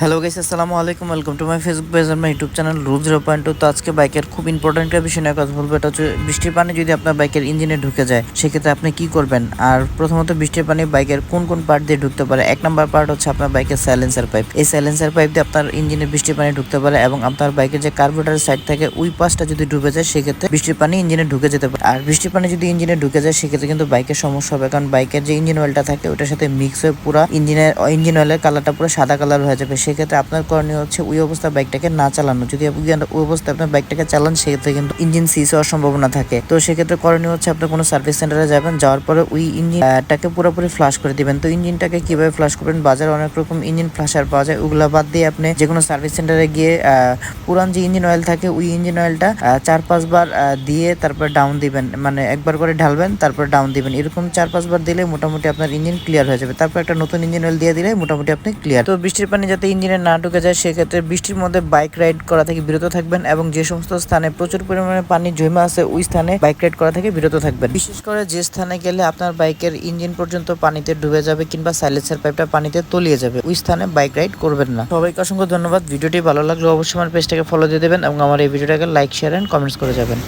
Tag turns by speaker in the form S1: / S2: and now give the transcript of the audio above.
S1: Hello guys আসসালামু আলাইকুম। Welcome to my Facebook page R my YouTube channel rule zero point two তো আজকে বাইকের খুব ইম্পর্টেন্ট একটা বিষয় নিয়ে কথা বলব। এটা হচ্ছে বৃষ্টির পানি যদি আপনার বাইকের ইঞ্জিনে ঢুকে যায়, সেক্ষেত্রে আপনি কি করবেন? আর প্রথমত বৃষ্টির পানি বাইকের কোন কোন পার্ট দিয়ে ঢুকতে পারে? এক নম্বর পার্ট হচ্ছে আপনার বাইকের সাইলেন্সার পাইপ এই সাইলেন্সার পাইপ দিয়ে আপনার ইঞ্জিনে বৃষ্টির পানি ঢুকতে পারে এবং আপনার বাইকের যে কার্বোরেটর সাইড থাকে, ওই পাশটা যদি ডুবে যায়, সেক্ষেত্রে বৃষ্টির পানি ইঞ্জিনে ঢুকে যেতে পারে। আর বৃষ্টির পানি যদি ইঞ্জিনে ঢুকে যায়, সেক্ষেত্রে কিন্তু বাইকের সমস্যা হবে। কারণ বাইকের যে ইঞ্জিন অয়েলটা থাকে, ওটার সাথে মিক্স হয়ে পুরো ইঞ্জিনের, ইঞ্জিন অয়েলের কালারটা পুরো সাদা কালার হয়ে যাবে। সেক্ষেত্রে আপনার করণীয় হচ্ছে ওই অবস্থায় বাইকটাকে না চালানো। যদি ওই অবস্থায় আপনার বাইকটাকে চালান, সেক্ষেত্রে কিন্তু ইঞ্জিন সিজ হওয়ার সম্ভাবনা থাকে। তো সেক্ষেত্রে করণীয় হচ্ছে আপনি কোনো সার্ভিস সেন্টারে যাবেন, যাওয়ার পরে ওই ইঞ্জিনটাকে পুরোপুরি ফ্লাশ করে দিবেন। তো ইঞ্জিনটাকে কীভাবে ফ্লাশ করবেন? বাজারে অনেক রকম ইঞ্জিন ফ্লাশার পাওয়া যায়। ওগুলা বাদ দিয়ে আপনি যে কোনো সার্ভিস সেন্টারে গিয়ে পুরান যে ইঞ্জিন অয়েল থাকে, ওই ইঞ্জিন অয়েলটা চার পাঁচবার দিয়ে তারপর ডাউন দিবেন। মানে একবার করে ঢালবেন, তারপর ডাউন দিবেন। এরকম চার পাঁচবার দিলে মোটামুটি আপনার ইঞ্জিন ক্লিয়ার হয়ে যাবে। তারপর একটা নতুন ইঞ্জিন অয়েল দিয়ে দিলে মোটামুটি আপনি ক্লিয়ার তো বৃষ্টির পানি যাতে ইঞ্জিনে না ঢুকে যায়, সেক্ষেত্রে বৃষ্টির মধ্যে বাইক রাইড করা থেকে বিরত থাকবেন এবং যে সমস্ত স্থানে প্রচুর পরিমাণে পানি জমে আছে, ওই স্থানে বাইক রাইড করা থেকে বিরত থাকবেন। বিশেষ করে যে স্থানে গেলে আপনার বাইকের ইঞ্জিন পর্যন্ত পানিতে ডুবে যাবে কিংবা সাইলেন্সার পাইপটা পানিতে তলিয়ে যাবে, ওই স্থানে বাইক রাইড করবেন না। সবাইকে অসংখ্য ধন্যবাদ। ভিডিওটি ভালো লাগলে অবশ্যই আমার পেজটাকে ফলো দিয়ে দেবেন এবং আমার এই ভিডিওটাকে লাইক, শেয়ার এন্ড কমেন্টস করে যাবেন।